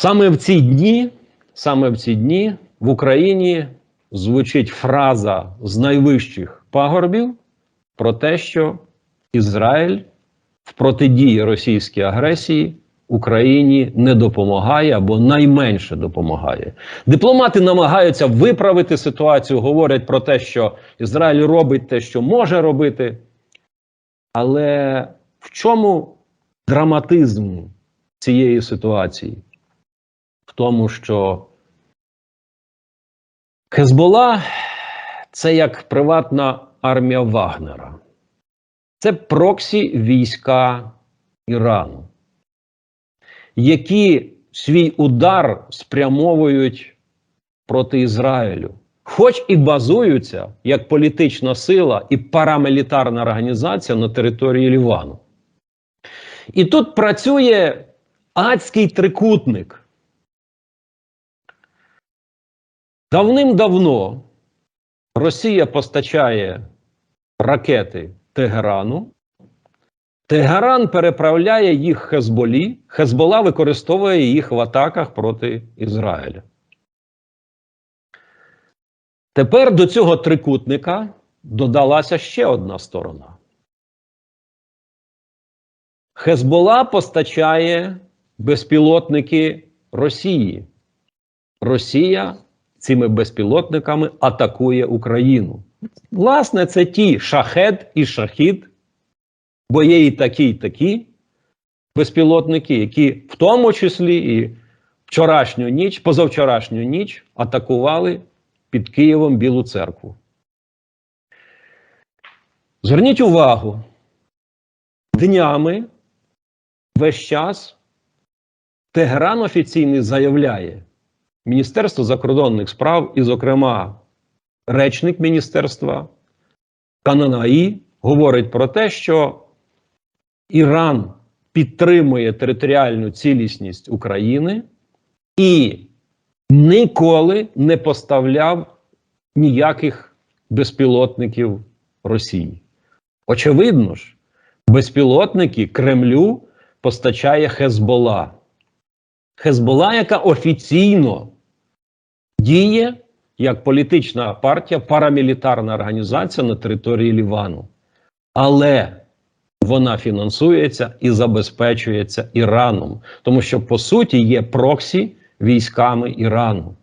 Саме в ці дні, саме в ці дні в Україні звучить фраза з найвищих пагорбів про те, що Ізраїль в протидії російській агресії Україні не допомагає або найменше допомагає. Дипломати намагаються виправити ситуацію, говорять про те, що Ізраїль робить те, що може робити. Але в чому драматизм цієї ситуації? В тому, що Хезбола це як приватна армія Вагнера. Це проксі війська Ірану, які свій удар спрямовують проти Ізраїлю, хоч і базуються як політична сила і парамілітарна організація на території Лівану. І тут працює адський трикутник. Давним-давно Росія постачає ракети Тегерану. Тегеран переправляє їх Хезболі. Хезбола використовує їх в атаках проти Ізраїля. Тепер до цього трикутника додалася ще одна сторона. Хезбола постачає безпілотники Росії. Росія цими безпілотниками атакує Україну. Власне, це ті шахет і шахід, бо є і такі, і такі безпілотники, які в тому числі і вчорашню ніч, позавчорашню ніч атакували під Києвом Білу церкву. Зверніть увагу, днями весь час Тегеран офіційний заявляє, Міністерство закордонних справ, і, зокрема, речник міністерства Кананаї говорить про те, що Іран підтримує територіальну цілісність України і ніколи не поставляв ніяких безпілотників Росії. Очевидно ж, безпілотники Кремлю постачає Хезбола. Хезбола, яка офіційно діє як політична партія, парамілітарна організація на території Лівану. Але вона фінансується і забезпечується Іраном, тому що по суті є проксі військами Ірану.